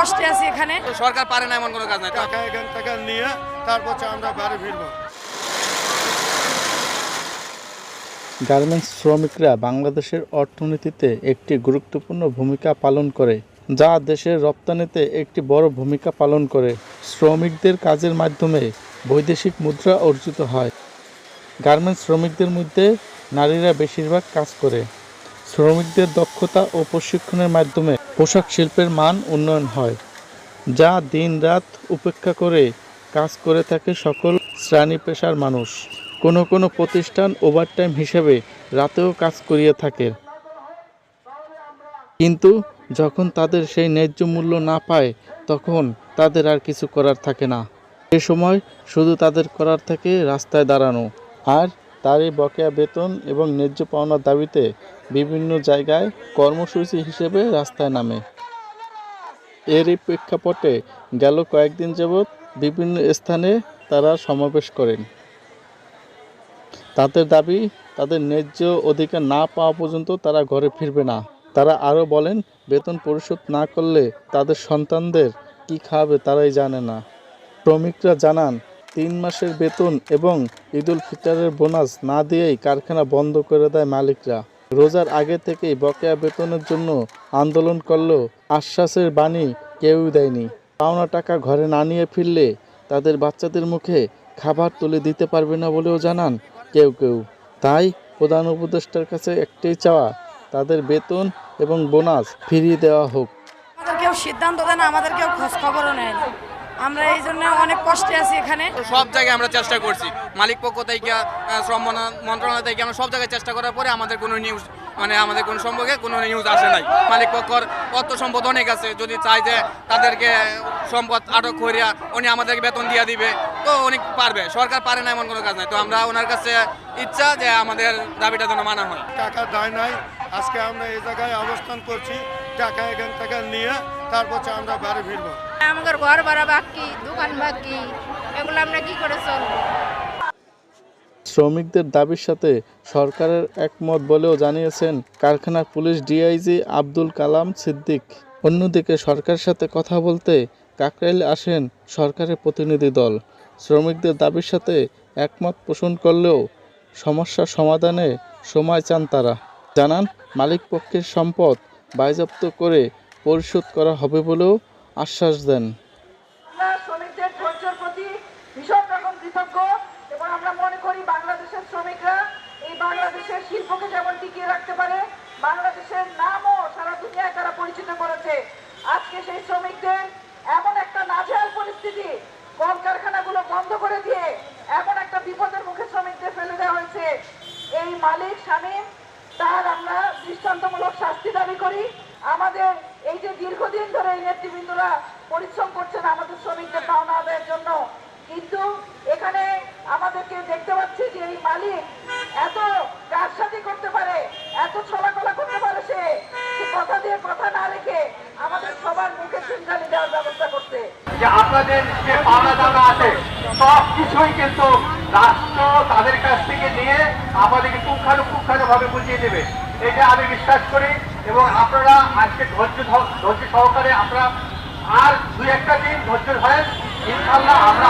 কষ্টে আছি এখানে। সরকার পারে না এমন কোনো কাজ নাই টাকা এখান থেকে নিয়ে তারপর আমরা বাড়ি ফিরবো। গার্মেন্টস শ্রমিকরা বাংলাদেশের অর্থনীতিতে একটি গুরুত্বপূর্ণ ভূমিকা পালন করে যা দেশের রপ্তানিতে একটি বড় ভূমিকা পালন করে। শ্রমিকদের কাজের মাধ্যমে বৈদেশিক মুদ্রা অর্জিত হয়। গার্মেন্টস শ্রমিকদের মধ্যে নারীরা বেশিরভাগ কাজ করে। শ্রমিকদের দক্ষতা ও প্রশিক্ষণের মাধ্যমে পোশাক শিল্পের মান উন্নয়ন হয়, যা দিন রাত উপেক্ষা করে কাজ করে থাকে সকল শ্রেণি পেশার মানুষ। কোনো কোনো প্রতিষ্ঠান ওভারটাইম হিসেবে রাতেও কাজ করিয়ে থাকে। কিন্তু যখন তাদের সেই ন্যায্য মূল্য না পায়, তখন তাদের আর কিছু করার থাকে না। এ সময় শুধু তাদের করার থাকে রাস্তায় দাঁড়ানো। আর তারই বকেয়া বেতন এবং ন্যায্য পাওনার দাবিতে বিভিন্ন জায়গায় কর্মসূচি হিসেবে রাস্তায় নামে। এরই প্রেক্ষাপটে গেল কয়েকদিন যাবৎ বিভিন্ন স্থানে তারা সমাবেশ করেন। তাদের দাবি, তাদের ন্যায্য অধিকার না পাওয়া পর্যন্ত তারা ঘরে ফিরবে না। তারা আরও বলেন, বেতন পরিশোধ না করলে তাদের সন্তানদের কি খাওয়াবে তারাই জানে না। শ্রমিকরা জানান তিন মাসের বেতন এবং ঈদুল ফিতরের বোনাস না দিয়েই কারখানা বন্ধ করে দেয় মালিকরা। রোজার আগে থেকেই বকেয়া বেতনের জন্য আন্দোলন করলেও আশ্বাসের বাণী কেউই দেয়নি। পাওনা টাকা ঘরে না নিয়ে ফিরলে তাদের বাচ্চাদের মুখে খাবার তুলে দিতে পারবে না বলেও জানান কেউ কেউ। তাই প্রধান উপদেষ্টার কাছে একটাই চাওয়া, তাদের বেতন এবং বোনাস ফিরিয়ে দেওয়া হোক। কেউ সিদ্ধান্ত দেয় না, আমাদের কেউ খোঁজ খবরও নেয় না। আমরা এই জন্য অনেক কষ্টে আছি এখানে। সব জায়গায় আমরা চেষ্টা করছি। মালিক পক্ষ থেকে শ্রম মন্ত্রণালয় থেকে আমরা সব জায়গায় চেষ্টা করার পরে আমাদের কোনো নিউজ মানে আমাদের কোনো সম্পর্কে কোনো নিউজ আসে নাই। মালিক পক্ষর অর্থ সম্পদ অনেক আছে। যদি চাই যে তাদেরকে সম্পদ আটক করিয়া উনি আমাদেরকে বেতন দিয়ে দিবে তো উনি পারবে। সরকার পারে না এমন কোনো কাজ নাই। তো আমরা ওনার কাছে ইচ্ছা যে আমাদের দাবিটা যেন মানা হয়। টাকা দেয় নাই। আজকে আমরা এই জায়গায় অবস্থান করছি। টাকা এখান থেকে নিয়ে তারপর আমরা বাড়ি ফিরবো। আমাদের ঘর ভাড়া বাকি দোকান বাকি এগুলো আমরা কি করে চলবো? শ্রমিকদের দাবির সাথে সরকারের একমত বলেও জানিয়েছেন কারখানার পুলিশ ডিআইজি আব্দুল কালাম সিদ্দিক। অন্যদিকে সরকারের সাথে কথা বলতে কাকরাইলে আসেন সরকারের প্রতিনিধি দল। শ্রমিকদের দাবির সাথে একমত পোষণ করলেও সমস্যা সমাধানে সময় চান তারা। জানান মালিক পক্ষের সম্পদ বাজেয়াপ্ত করে পরিশোধ করা হবে বলেও আশ্বাস দেন। শ্রমিকদের প্রতি ভীষণ রকম কৃতজ্ঞ আমরা মনে করি বাংলাদেশের শ্রমিকরা এই বাংলাদেশের শিল্পকে যেমন টিকিয়ে রাখতে পারে, বাংলাদেশের নামও পরিচিত করেছে। আজকে সেই শ্রমিকদের এমন একটা পরিস্থিতি কলকারখানাগুলো বন্ধ করে দিয়ে এমন একটা বিপদের মুখে শ্রমিকদের ফেলে দেওয়া হয়েছে। এই মালিক স্বামী তার আমরা দৃষ্টান্তমূলক শাস্তি দাবি করি। আমাদের এই যে দীর্ঘদিন ধরে এই নেতৃবৃন্দরা পরিশ্রম করছেন আমাদের শ্রমিকদের পাওনা আদায়ের জন্য কিন্তু এখানে আমাদেরকে দেখতে পাচ্ছি যে এই মালিক এত কারসাজি করতে পারে এত ছলাকলা করতে পারে সে সে কথা দিয়ে কথা না রেখে আমাদের আপনাদের যে পাওনা দানা আছে, সব কিছুই কিন্তু রাষ্ট্র তাদের কাছ থেকে নিয়ে আমাদেরকে পুঙ্খানু পুঙ্খানু ভাবে বুঝিয়ে দেবে। এটা আমি বিশ্বাস করি এবং আপনারা আজকে ধৈর্য ধৈর্য সহকারে আমরা আর দুই একটা দিন ধৈর্য ধরেন। ইনশাল্লাহ আমরা